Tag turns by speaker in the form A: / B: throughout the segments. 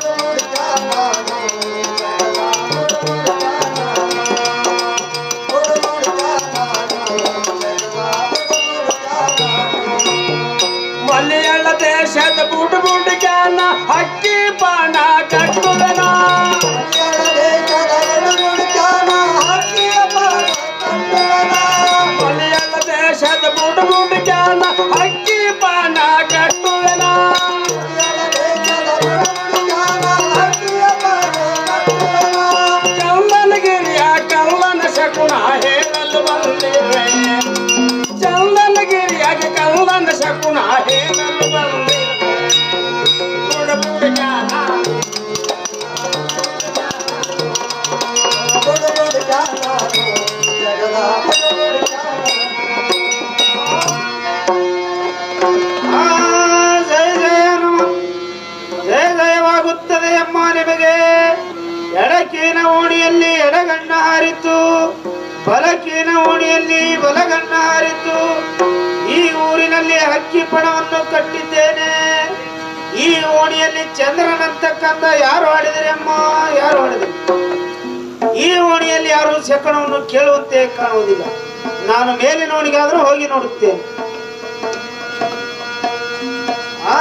A: Thank you. ಎಡಕೀನ ಓಣಿಯಲ್ಲಿ ಎಡಗಣ್ಣ ಹಾರಿತು. ಬಲಕೀನ ಓಣಿಯಲ್ಲಿ ಬಲಗಣ್ಣ ಹಾರಿತು. ಈ ಊರಿನಲ್ಲಿ ಹಕ್ಕಿ ಪಣವನ್ನು ಕಟ್ಟಿದ್ದೇನೆ. ಈ ಓಣಿಯಲ್ಲಿ ಚಂದ್ರನಂತಕ್ಕಂತ ಯಾರು ಆಡಿದರೆ ಅಮ್ಮ? ಯಾರು ಆಡಿದರು ಈ ಓಣಿಯಲ್ಲಿ ಯಾರು ಶಕಣವನ್ನು ಕೇಳುವಂತೆ ಕಾಣುವುದಿಲ್ಲ. ನಾನು ಮೇಲಿನ ಓಣಿಗಾದ್ರೂ ಹೋಗಿ ನೋಡುತ್ತೇನೆ. ಆ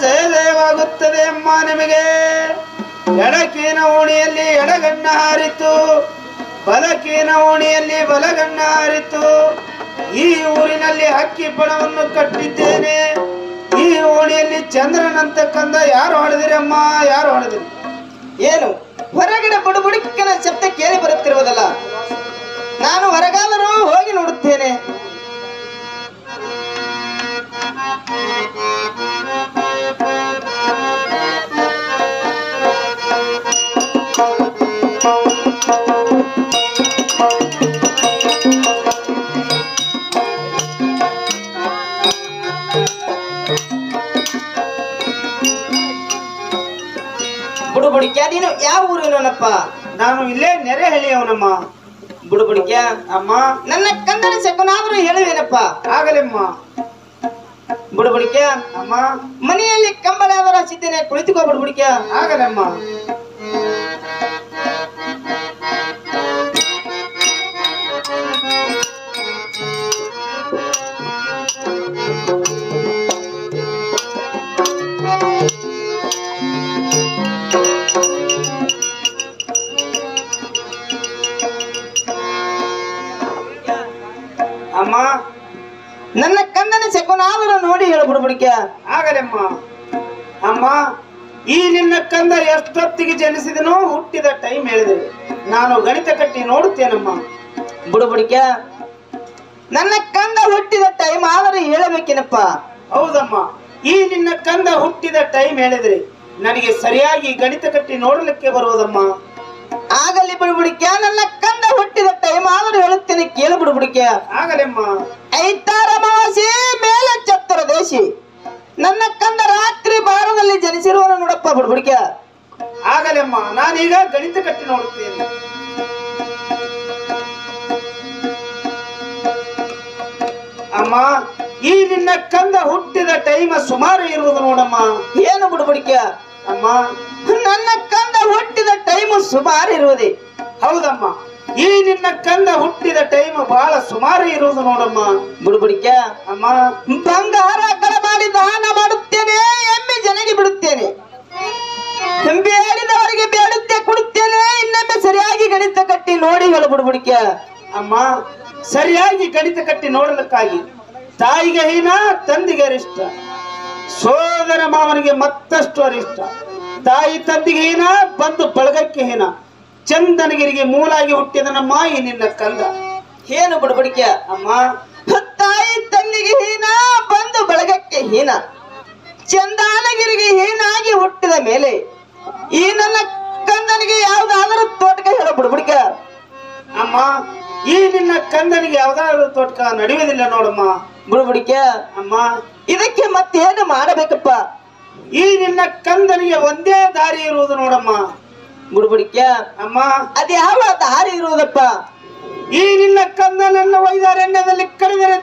A: ಜಯ ಜಯವಾಗುತ್ತದೆ ಅಮ್ಮ ನಿಮಗೆ. ಎಡಕೀನ ಓಣಿಯಲ್ಲಿ ಎಡಗಣ್ಣ ಹಾರಿತು, ಬಲಕೇನ ಓಣಿಯಲ್ಲಿ ಬಲಗಣ್ಣ ಹಾರಿತು. ಈ ಊರಿನಲ್ಲಿ ಹಕ್ಕಿ ಪಣವನ್ನು ಕಟ್ಟಿದ್ದೇನೆ. ಈ ಓಣಿಯಲ್ಲಿ ಚಂದ್ರನಂತಕ್ಕಂದ ಯಾರು ಹೊಡೆದಿರಮ್ಮ ಯಾರು ಹೊಡೆದಿರಿ?
B: ಏನು? ಹೊರಗಡೆ ಬುಡುಬುಡುಕಿನ ಶಬ್ದ ಕೇಳಿ ಬರುತ್ತಿರುವುದಲ್ಲ. ನಾನು ಹೊರಗಾದರೂ ಹೋಗಿ ನೋಡುತ್ತೇನೆ. ಬುಡುಬುಡಿಕ್ಯ ಊರು ಯಾವ ಊರಿನವನಪ್ಪ?
A: ನಾನು ಇಲ್ಲೇ ನೆರೆ ಹೇಳಿಯವನಮ್ಮ.
B: ಬುಡುಬುಡಿಕ್ಯ
A: ಅಮ್ಮ.
B: ನನ್ನ ಕಂದನ ಶಕುನಾದರೂ ಹೇಳುವೇನಪ್ಪ
A: ಆಗಲಿಮ್ಮ.
B: ಬುಡುಬುಡಿಕ್ಯ
A: ಅಮ್ಮ.
B: ಮನೆಯಲ್ಲಿ ಕಂಬಲವರ ಸಿದ್ದನೆ ಕುಳಿತುಕೋ ಬುಡುಬುಡಿಕ್ಯ
A: ಆಗಲೆಮ್ಮ. ಅಮ್ಮ
B: ನನ್ನ ಕಂದನ ಶಕುನಾದರೂ ನೋಡಿ ಹೇಳು ಬುಡುಬುಡಿಕ್ಯ
A: ಆಗಲೆಮ್ಮ ಅಮ್ಮ ಈ ನಿನ್ನ ಕಂದ ಎಷ್ಟೊತ್ತಿಗೆ ಜನಿಸಿದನೋ ಹುಟ್ಟಿದ ಟೈಮ್ ಹೇಳಿದೆ. ನಾನು ಗಣಿತ ಕಟ್ಟಿ ನೋಡುತ್ತೇನಮ್ಮ.
B: ಬುಡುಬುಡಿಕ್ಯ? ನನ್ನ ಕಂದ ಹುಟ್ಟಿದ ಟೈಮ್ ಆದರೆ ಹೇಳಬೇಕೇನಪ್ಪ?
A: ಹೌದಮ್ಮ. ಈ ನಿನ್ನ ಕಂದ ಹುಟ್ಟಿದ ಟೈಮ್ ಹೇಳಿದ್ರಿ ನನಗೆ ಸರಿಯಾಗಿ ಗಣಿತ ಕಟ್ಟಿ ನೋಡಲಿಕ್ಕೆ ಬರುವುದಮ್ಮ.
B: ಆಗಲಿ ಬುಡುಬುಡಿಕ್ಯ ನನ್ನ ಕಂದ ಹುಟ್ಟಿದ ಟೈಮ್ ಆದರೂ ಹೇಳುತ್ತೇನೆ ಕೇಳು ಬಿಡ್ಬಿಡಿಕೆ
A: ಆಗಲೆಮ್ಮ.
B: ಐತಾರ ಅಮಾವಾಸ್ಯೆ ಮೇಲೆ ಚತ್ತರ ದೇಶಿ. ನನ್ನ ಕಂದ ರಾತ್ರಿ ಬಾರದಲ್ಲಿ ಜನಿಸಿರುವನು ನೋಡಪ್ಪ ಬಿಡ್ಬಿಡಿಕೆ
A: ಆಗಲೆಮ್ಮ ನಾನೀಗ ಗಣಿತ ಕಟ್ಟಿ ನೋಡುತ್ತೇನೆ. ಅಮ್ಮ ಈ ನಿನ್ನ ಕಂದ ಹುಟ್ಟಿದ ಟೈಮ್ ಸುಮಾರು ಇರುವುದು ನೋಡಮ್ಮ.
B: ಏನು ಬಿಡ್ಬಿಡಿಕೆ
A: ಅಮ್ಮ.
B: ನನ್ನ ಕಂದ ಹುಟ್ಟಿದ ಟೈಮ್ ಸುಮಾರು ಇರುವುದೇ.
A: ಹೌದಮ್ಮ? ಈ ನಿನ್ನ ಕಂದ ಹುಟ್ಟಿದ ಟೈಮ್ ಬಹಳ ಸುಮಾರು ಇರುವುದು ನೋಡಮ್ಮ.
B: ಬುಡುಬುಡಿಕ್ಯ?
A: ಅಮ್ಮ.
B: ಬಂಗಾರ ಕಡ ಮಾಡಿ ದಾನ ಮಾಡುತ್ತೇನೆ ಎಮ್ಮೆ ಜನಗೆ ಬಿಡುತ್ತೇನೆ. ಬೇಡಿದವರಿಗೆ ಬೇಡುತ್ತೆ ಕೊಡುತ್ತೇನೆ ಇನ್ನೊಮ್ಮೆ ಸರಿಯಾಗಿ ಗಣಿತ ಕಟ್ಟಿ ನೋಡಿ ಹೇಳು ಬುಡುಬುಡಿಕ್ಯ.
A: ಅಮ್ಮ ಸರಿಯಾಗಿ ಗಣಿತ ಕಟ್ಟಿ ನೋಡಲಿಕ್ಕಾಗಿ ತಾಯಿಗೆ ಹೀನ ತಂದಿಗೆ ಅರಿಷ್ಟ. ಸೋದರ ಮಾವನಿಗೆ ಮತ್ತಷ್ಟು ಅರಿಷ್ಟ. ತಾಯಿ ತಂದಿಗೆ ಏನ? ಬಂದು ಬಳಗಕ್ಕೆ ಹೀನ ಚಂದನಗಿರಿಗೆ ಮೂಲಾಗಿ ಹುಟ್ಟಿದ ನಮ್ಮ ಈ ನಿನ್ನ ಕಂದ.
B: ಏನು ಬಡಬಡಿಕೆ?
A: ಅಮ್ಮ.
B: ತಾಯಿ ತಂದಿಗೆ ಹೀನ ಬಂದು ಬಳಗಕ್ಕೆ ಹೀನ ಚಂದಾನಗಿರಿಗೆ ಹೀನಾಗಿ ಹುಟ್ಟಿದ ಮೇಲೆ ಈ ನನ್ನ ಕಂದನಿಗೆ ಯಾವ್ದಾದರೂ ತೋಟಕ ಹೇಳ ಬಡಬಡಿಕೆ?
A: ಅಮ್ಮ ಈ ನಿನ್ನ ಕಂದನಿಗೆ ಯಾವ್ದಾದ್ರು ತೋಟಕ ನಡೆಯುವುದಿಲ್ಲ ನೋಡಮ್ಮ.
B: ಬುಡುಬುಡಿಕ?
A: ಅಮ್ಮ.
B: ಇದಕ್ಕೆ ಮತ್ತೇನು ಮಾಡಬೇಕಪ್ಪ?
A: ಈ ನಿನ್ನ ಕಂದನಿಗೆ ಒಂದೇ ದಾರಿ ಇರುವುದು ನೋಡಮ್ಮ.
B: ಬುಡುಬುಡಿಕ
A: ಅಮ್ಮ.
B: ಅದ ಯಾವ ದಾರಿ ಇರುವುದಪ್ಪ?
A: ಈ ನಿನ್ನ ಕಂದನನ್ನ ಒಯ್ದಾರಣ್ಯದಲ್ಲಿ ಕಡಿದರೆ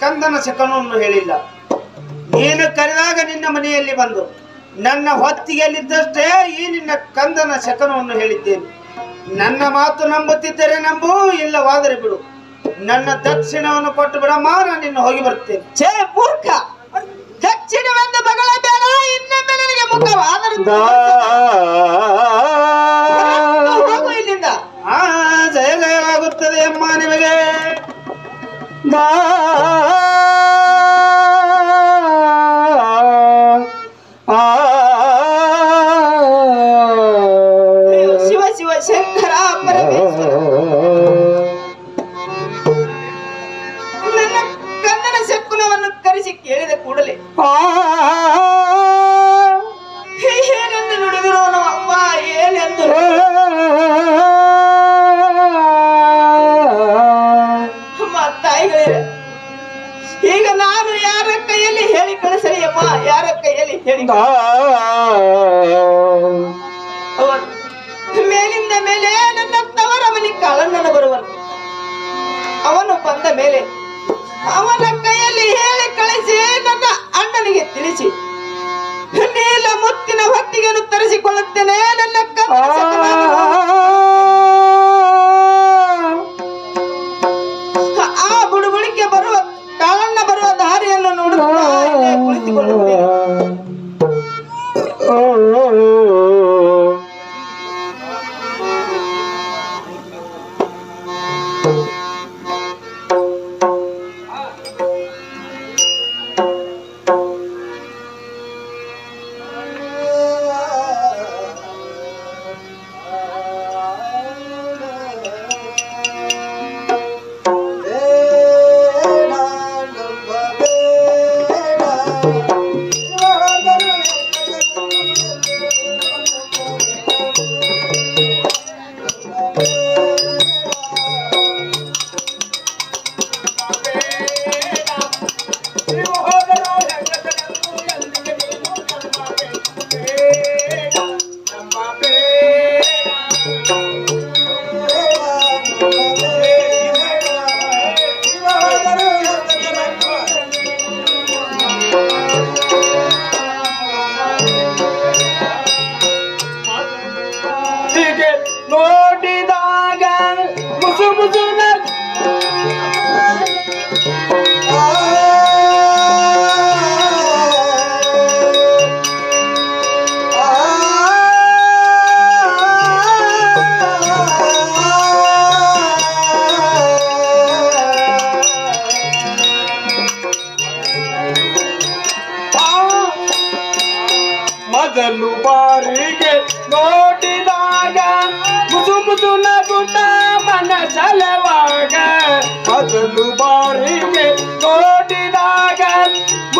A: ಕಂದನ ಶಕನವನ್ನು ಹೇಳಿಲ್ಲ. ನೀನು ಕರೆದಾಗ ನಿನ್ನ ಮನೆಯಲ್ಲಿ ಬಂದು ನನ್ನ ಹೊತ್ತಿಗೆಯಲ್ಲಿದ್ದಷ್ಟೇ ಈ ನಿನ್ನ ಕಂದನ ಶಕನವನ್ನು ಹೇಳಿದ್ದೇನೆ. ನನ್ನ ಮಾತು ನಂಬುತ್ತಿದ್ದರೆ ನಂಬು ಇಲ್ಲವಾದರೆ ಬಿಡು. ನನ್ನ ದಕ್ಷಿಣವನ್ನು ಕೊಟ್ಟು ಬಿಡಮ್ಮ ನಾನು ನಿನ್ನ ಹೋಗಿ ಬರ್ತೇನೆ
B: ಛೇ ಮೂರ್ಖ! ದಕ್ಷಿಣವೆಂದು ಬಗಳ ಬೇಡ ಇನ್ನೊಮ್ಮೆ ನನಗೆ ಮುಖವಾದರೂ ಹೊರಟು ಹೋಗು ಇಲ್ಲಿಂದ.
A: ಆ ಜಯ ಜಯವಾಗುತ್ತದೆ ಅಮ್ಮ ನಿಮಗೆ.
B: দা ಅವನು ಮೇಲಿಂದ ಮೇಲೆ ನನ್ನ ತವರ ಮನೆ ಕಾಳಣ್ಣನ ಬರುವನು. ಅವನು ಬಂದ ಮೇಲೆ ಅವನ ಕೈಯಲ್ಲಿ ಹೇಳಿ ಕಳಿಸಿ ನನ್ನ ಅಣ್ಣನಿಗೆ ತಿಳಿಸಿ. ನೀಲ ಮುತ್ತಿನ ಹೊತ್ತಿಗೆಯನ್ನು ತರಿಸಿಕೊಳ್ಳುತ್ತೇನೆ ನನ್ನ ಕನ್ನಡ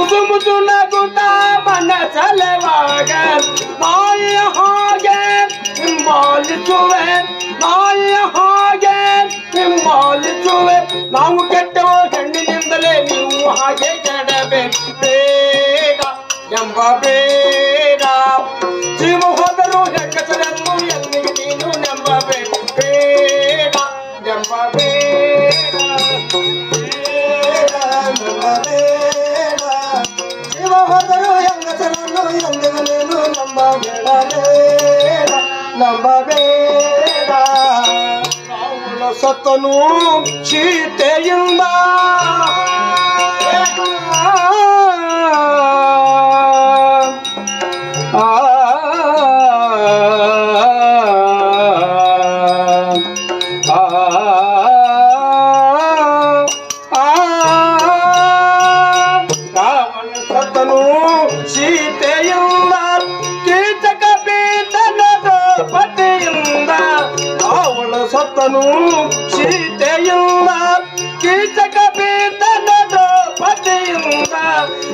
C: ಮುಸು ಮುಸು ನಗುತ್ತ ಮನಸಲವಾಗ ನಾಯ ಹಾಗೆ ಹಿಂಬಾಲಿಸುವೆ ನಾಯ ಹಾಗೆ ಹಿಂಬಾಲಿಸುವೆ ನಾವು ಕೆಟ್ಟವ ಹೆಣ್ಣಿನಿಂದಲೇ ನೀವು ಹಾಗೆ ಕೆಡಬೇಕು. ಬೇಗ ಎಂಬ ಬೇಡ
A: ನಂಬಬೇಡ.
C: ರಾವಣ ಸತ್ತನು ಸೀತೆಯಿಂದ ಆ,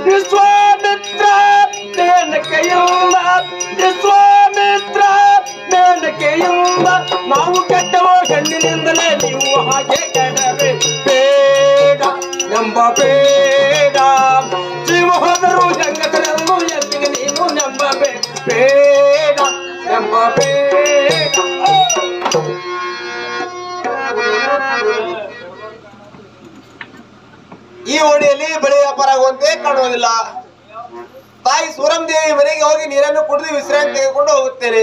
C: ವಿಶ್ವಾಮಿತ್ರ ಮೇನಕೆಯಿಂದ ವಿಶ್ವಾಮಿತ್ರ ಮೇನಕೆಯಿಂದ ನಾವು ಕೆಟ್ಟವೋ ಹೆಣ್ಣಿನಿಂದಲೇ ನೀವು ಹಾಗೆ ಕೆಡವೆ. ಬೇಡ ಎಂಬ ಬೇಡ
D: ಓಣಿಯಲ್ಲಿ ಬೆಳೆ ವ್ಯಾಪಾರ ಆಗುವಂತೆ ಕಾಣುವುದಿಲ್ಲ. ತಾಯಿ ಸೂರಂ ದೇವಿ ಮನೆಗೆ ಹೋಗಿ ನೀರನ್ನು ಕುಡಿದು ವಿಶ್ರಾಂತಿ ತೆಗೆದುಕೊಂಡು ಹೋಗುತ್ತೇನೆ.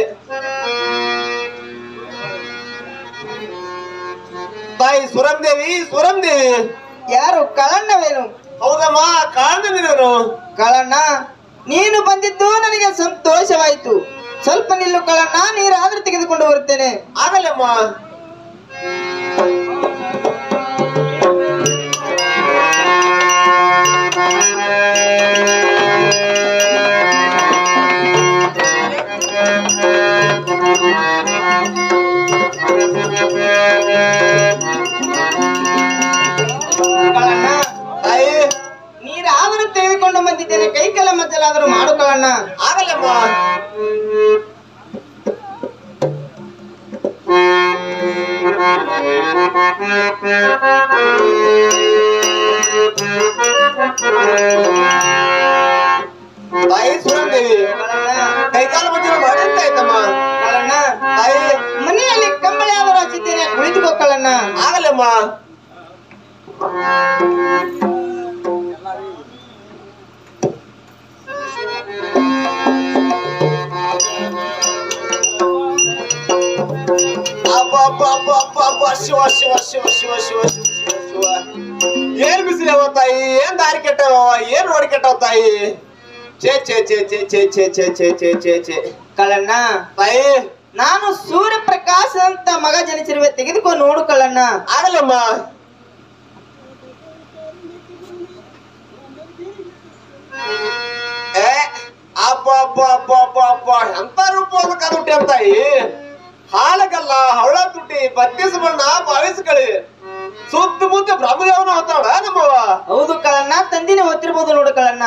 D: ತಾಯಿ ಸುರಂ ದೇವಿ ಸುರಂ ದೇವಿ
B: ಯಾರು? ಕಳಣ್ಣವೇನು
D: ಹೌದಮ್ಮ ಕಾರಣ ನೀನು
B: ಕಳಣ್ಣ ನೀನು ಬಂದಿದ್ದು ನನಗೆ ಸಂತೋಷವಾಯಿತು. ಸ್ವಲ್ಪ ನಿಲ್ಲು ಕಳಣ್ಣ ನೀರಾದ್ರೂ ತೆಗೆದುಕೊಂಡು ಬರುತ್ತೇನೆ.
D: ಆಗಲ್ಲಮ್ಮ
B: ಮಾತಲಾದರೂ ಮಾಡೋಣ
D: ಆಗಲ್ಲಮ್ಮ ತಾಯಿ
B: ಸುರಂದೇವಿ
D: ಕೈಕಾಲು ಮುಚ್ಚಿರೋ ಬಡಿಸ್ತಾ ಇದ್ದಮ್ಮ
B: ಕಳಣ್ಣ
D: ತಾಯಿ
B: ಮನೆಯಲ್ಲಿ ಕಂಬಳಿ ಆದರೂ ಹಚ್ಚಿದ್ದೇನೆ ಕುಳಿತುಕೋ ಕಳಣ್ಣ
D: ಆಗಲ್ಲಮ್ಮ ಅಬ್ಬ ಅಬ್ಬ ಅಬ್ಬ ಅಬ್ಬ ಅಬ್ಬ ಶಿವ ಶಿವ ಶಿವ ಶಿವ ಶಿವ ಶಿವ ಶಿವ ಶಿವ ಏನ್ ಬಿಸಿಲವ ತಾಯಿ ಏನ್ ದಾರಿ ಕೆಟ್ಟವ ಏನ್ ನೋಡಿ ಕೆಟ್ಟವ ತಾಯಿ ಛೇ ಛೇ ಛೇ ಛೇ ಛೇ ಛೇ ಛೇ ಛೇ ಛೇ ಛೇ ಛೇ
B: ಕಳಣ್ಣ
D: ತಾಯಿ
B: ನಾನು ಸೂರ್ಯಪ್ರಕಾಶ ಅಂತ ಮಗ ಜನಿಸಿರುವೆ ತೆಗೆದುಕೊಂಡು ನೋಡು ಕಳಣ್ಣ
D: ಆಗಲ್ಲಮ್ಮ ಏ ಅಬ್ಬ ಅಬ್ಬ ಅಬ್ಬ ಅಬ್ಬ ಅಬ್ಬ ಎಂತ ರೂಪ ಕದುಟ್ಟಿ ಅಂತಾಯಿ ಹಾಲಗಲ್ಲ ಹವಳ ತುಟಿ ಬತ್ತಿಸಬಣ್ಣ ಭಾವಿಸ್ಕಳಿ ಸುತ್ತ ಮುತ್ತ ಬ್ರಹ್ಮದೇವನ ಹೊತ್ತಾಳ ನಮ್ಮವ
B: ಹೌದು ಕಳಣ್ಣ ತಂದಿನ ಹೊತ್ತಿರ್ಬೋದು ನೋಡು ಕಳಣ್ಣ.